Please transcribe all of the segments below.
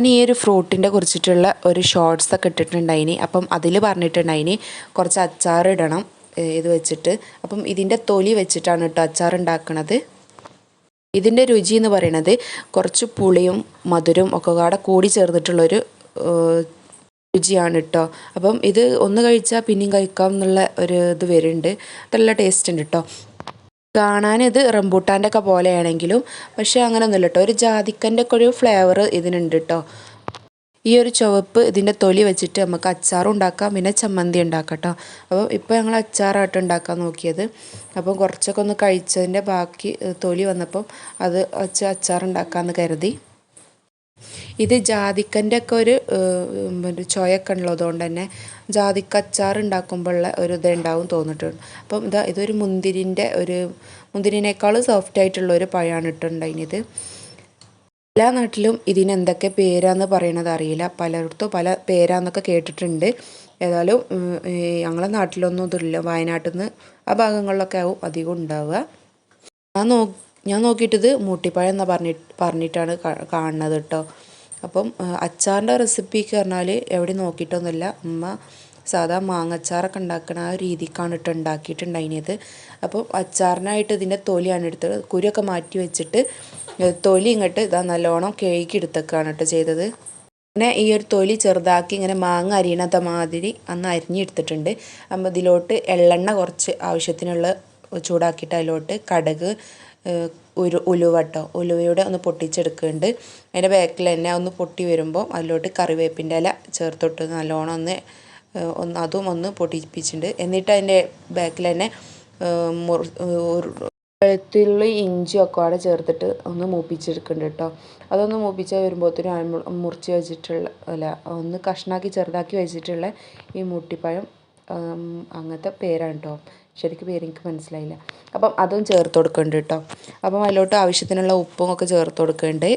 ഞാൻ ഈ ഒരു ഫ്രൂട്ടിന്റെ കുറിച്ചിട്ടുള്ള ഒരു ഷോർട്സ് ഒക്കെ ഇട്ടിട്ടുണ്ടായിനി. അപ്പം അതിൽ പറഞ്ഞിട്ടുണ്ടായിനി കുറച്ച് അച്ചാർ ഇടണം ഇത് വെച്ചിട്ട്. അപ്പം ഇതിന്റെ തൊലി വെച്ചിട്ടാണ് കേട്ടോ അച്ചാർ ഉണ്ടാക്കണത്. ഇതിന്റെ രുചി എന്ന് പറയുന്നത് കുറച്ച് പുളിയും മധുരവും ഒക്കെ കൂടെ കൂടി ചേർന്നിട്ടുള്ളൊരു രുചിയാണ് കേട്ടോ അപ്പം ഇത് ഒന്ന് കഴിച്ചാൽ പിന്നെയും കഴിക്കാം എന്നുള്ള ഒരു ഇത് വരുന്നുണ്ട് നല്ല ടേസ്റ്റ് ഉണ്ട് കേട്ടോ കാണാൻ ഇത് റംബൂട്ടാന്റെ ഒക്കെ പോലെയാണെങ്കിലും പക്ഷേ അങ്ങനെയൊന്നുമില്ല കേട്ടോ ഒരു ജാതിക്കന്റെ ഒക്കെ ഒരു ഫ്ലേവർ ഇതിനുണ്ട് കേട്ടോ ഈ ഒരു ചുവപ്പ് ഇതിന്റെ തൊലി വെച്ചിട്ട് നമുക്ക് അച്ചാറും ഉണ്ടാക്കാം പിന്നെ ചമ്മന്തി ഉണ്ടാക്കാം കേട്ടോ അപ്പോൾ ഇപ്പോൾ ഞങ്ങൾ അച്ചാറായിട്ട് ഉണ്ടാക്കാൻ നോക്കിയത്. അപ്പം കുറച്ചൊക്കെ ഒന്ന് കഴിച്ചതിന്റെ ബാക്കി തൊലി വന്നപ്പം അത് വെച്ച് അച്ചാറുണ്ടാക്കാമെന്ന് കരുതി. ഇത് ജാതിക്കന്റെ ഒക്കെ ഒരു പിന്നെ ചൊയൊക്കെ ഉള്ളതുകൊണ്ട് തന്നെ ജാതിക്ക അച്ചാർ ഉണ്ടാക്കുമ്പോഴുള്ള ഒരു ഇത് ഉണ്ടാവും തോന്നിട്ടുണ്ട്. അപ്പം ഇതാ ഇതൊരു മുന്തിരിന്റെ ഒരു മുന്തിരിനേക്കാൾ സോഫ്റ്റ് ആയിട്ടുള്ള ഒരു പഴമാണ് ഇട്ടുണ്ടായിനിത് എല്ലാ നാട്ടിലും ഇതിനെന്തൊക്കെ പേരാന്ന് പറയണത് അറിയില്ല. പലയിടത്തും പല പേരാന്നൊക്കെ കേട്ടിട്ടുണ്ട്. ഏതായാലും ഞങ്ങളെ നാട്ടിലൊന്നും ഇതില്ല. വയനാട്ടിൽ നിന്ന് ആ ഭാഗങ്ങളിലൊക്കെ ആവും അധികം ഉണ്ടാവുക. ഞാൻ നോ ഞാൻ നോക്കിയിട്ടിത് മൂട്ടിപ്പഴം എന്നാണ് പറഞ്ഞിട്ട് പറഞ്ഞിട്ടാണ് കാണുന്നത് കേട്ടോ. അപ്പം അച്ചാറിന്റെ റെസിപ്പിക്ക് പറഞ്ഞാൽ എവിടെ നോക്കിയിട്ടൊന്നുമില്ല. ഉമ്മ സാധാ മാങ്ങച്ചാറൊക്കെ ഉണ്ടാക്കണ ആ രീതിക്കാണ് ഇട്ട് ഉണ്ടാക്കിയിട്ടുണ്ടായിനത് അപ്പം അച്ചാറിനായിട്ട് ഇതിന്റെ തൊലിയാണ് എടുത്തത്. കുരിയൊക്കെ മാറ്റി വെച്ചിട്ട് തൊലി ഇങ്ങോട്ട് ഇതാ നല്ലോണം കേക്ക് എടുത്തേക്കാണ് കേട്ടോ ചെയ്തത്. പിന്നെ ഈ ഒരു തൊലി ചെറുതാക്കി ഇങ്ങനെ മാങ്ങ അരിയണത്ത മാതിരി അന്ന് അരിഞ്ഞെടുത്തിട്ടുണ്ട്. അപ്പം ഇതിലോട്ട് എള്ളെണ്ണ കുറച്ച് ആവശ്യത്തിനുള്ള ചൂടാക്കിയിട്ട് അതിലോട്ട് കടുക് ഏഹ്, ഉരു ഉലുവ കേട്ടോ ഉലുവയുടെ ഒന്ന് പൊട്ടിച്ചെടുക്കുന്നുണ്ട്. അതിന്റെ ബാക്കിൽ തന്നെ ഒന്ന് പൊട്ടി വരുമ്പോൾ അതിലോട്ട് കറിവേപ്പിന്റെ ഇല ചേർത്തിട്ട് നല്ലോണം ഒന്ന് ഒന്ന് അതും ഒന്ന് പൊട്ടിപ്പിച്ചിട്ടുണ്ട്. എന്നിട്ട് അതിന്റെ ബാക്കിൽ തന്നെ ഒരു വെളുത്തുള്ളി ഇഞ്ചി ഒക്കെ അവിടെ ചേർത്തിട്ട് ഒന്ന് മൂപ്പിച്ചെടുക്കുന്നുണ്ട് കേട്ടോ അതൊന്ന് മൂപ്പിച്ച് വരുമ്പോഴത്തേനും മുറിച്ച് വെച്ചിട്ടുള്ള അല്ല ഒന്ന് കഷ്ണാക്കി ചെറുതാക്കി വെച്ചിട്ടുള്ള ഈ മുട്ടിപ്പഴം അങ്ങനത്തെ പേരാണ് കേട്ടോ ശരിക്കും പേര് എനിക്ക് മനസ്സിലായില്ല. അപ്പം അതും ചേർത്ത് കൊടുക്കുന്നുണ്ട് കേട്ടോ. അപ്പം അതിലോട്ട് ആവശ്യത്തിനുള്ള ഉപ്പും ഒക്കെ ചേർത്ത് കൊടുക്കുന്നുണ്ട്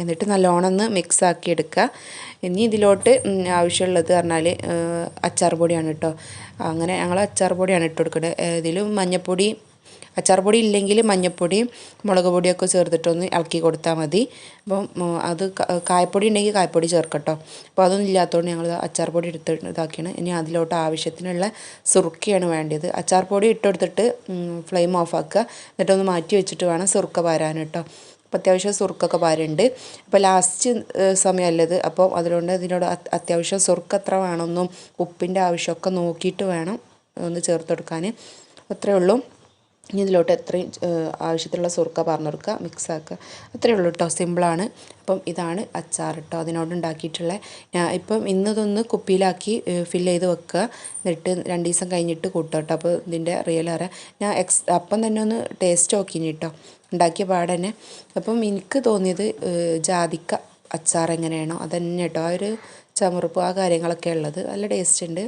എന്നിട്ട് നല്ലോണം ഒന്ന് മിക്സ് ആക്കി എടുക്കുക. ഇനി ഇതിലോട്ട് ആവശ്യമുള്ളത് പറഞ്ഞാൽ അച്ചാർ പൊടിയാണ് കേട്ടോ. അങ്ങനെ ഞങ്ങൾ അച്ചാർ പൊടിയാണ് ഇട്ട് കൊടുക്കുന്നത് ഇതിലും മഞ്ഞൾപ്പൊടി അച്ചാർ പൊടി ഇല്ലെങ്കിൽ മഞ്ഞൾപ്പൊടിയും മുളക് പൊടിയൊക്കെ ചേർത്തിട്ടൊന്ന് ഇളക്കി കൊടുത്താൽ മതി. അപ്പം അത് കായപ്പൊടി ഉണ്ടെങ്കിൽ കായപ്പൊടി ചേർക്കട്ടോ. അപ്പോൾ അതൊന്നും ഇല്ലാത്തതുകൊണ്ട് ഞങ്ങൾ അച്ചാർ പൊടി എടുത്ത് ഇതാക്കിയാണ്. ഇനി അതിലോട്ട് ആവശ്യത്തിനുള്ള സുറുക്കിയാണ് വേണ്ടത്. അച്ചാർ പൊടി ഇട്ടെടുത്തിട്ട് ഫ്ലെയിം ഓഫ് എന്നിട്ടൊന്ന് മാറ്റി വെച്ചിട്ട് വേണം സുറുക്ക പാരാൻ കേട്ടോ. അപ്പോൾ അത്യാവശ്യം സുറുക്കൊക്കെ പാരുണ്ട്. അപ്പോൾ ലാസ്റ്റ് സമയമല്ലത് അപ്പോൾ അതുകൊണ്ട് ഇതിനോട് അത്യാവശ്യം സുറുക്ക് എത്ര വേണമെന്നും ഉപ്പിന്റെ ആവശ്യമൊക്കെ നോക്കിയിട്ട് വേണം ഒന്ന് ചേർത്ത് കൊടുക്കാൻ. അത്രയേ ഉള്ളൂ. ഇനി ഇതിലോട്ട് എത്രയും ആവശ്യത്തിലുള്ള സുർക്ക പറഞ്ഞു കൊടുക്കുക മിക്സ് ആക്കുക അത്രയേ ഉള്ളൂ കേട്ടോ സിമ്പിളാണ്. അപ്പം ഇതാണ് അച്ചാർ കേട്ടോ അതിനോട് ഉണ്ടാക്കിയിട്ടുള്ള ഞാൻ ഇപ്പം ഇന്നതൊന്ന് കുപ്പിയിലാക്കി ഫില്ല് ചെയ്ത് വെക്കുക. എന്നിട്ട് രണ്ട് ദിവസം കഴിഞ്ഞിട്ട് കൂട്ടുക കേട്ടോ അപ്പോൾ ഇതിന്റെ റിയൽ അറിയാം ഞാൻ എക്സ് അപ്പം തന്നെ ഒന്ന് ടേസ്റ്റ് നോക്കിനി കേട്ടോ ഉണ്ടാക്കിയ പാടെ തന്നെ അപ്പം എനിക്ക് തോന്നിയത് ജാതിക്ക അച്ചാർ എങ്ങനെയാണോ അതന്നെ കേട്ടോ ആ ഒരു ചമറുപ്പ് ആ കാര്യങ്ങളൊക്കെ ഉള്ളത്. നല്ല ടേസ്റ്റ് ഉണ്ട്.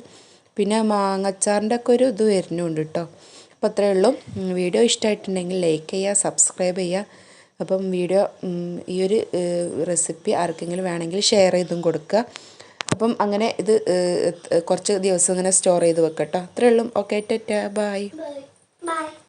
പിന്നെ മാങ്ങച്ചാറിന്റെ ഒക്കെ ഒരു ഇത് വരുന്നുണ്ട് കേട്ടോ അപ്പോൾ അത്രയേ ഉള്ളൂ വീഡിയോ ഇഷ്ടമായിട്ടുണ്ടെങ്കിൽ ലൈക്ക് ചെയ്യുക സബ്സ്ക്രൈബ് ചെയ്യുക. അപ്പം വീഡിയോ ഈ ഒരു റെസിപ്പി ആർക്കെങ്കിലും വേണമെങ്കിൽ ഷെയർ ചെയ്തും കൊടുക്കുക. അപ്പം അങ്ങനെ ഇത് കുറച്ച് ദിവസം ഇങ്ങനെ സ്റ്റോർ ചെയ്ത് വെക്കട്ടോ അത്രയേ ഉള്ളൂ. ഓക്കെ ടെറ്റ. ബൈ.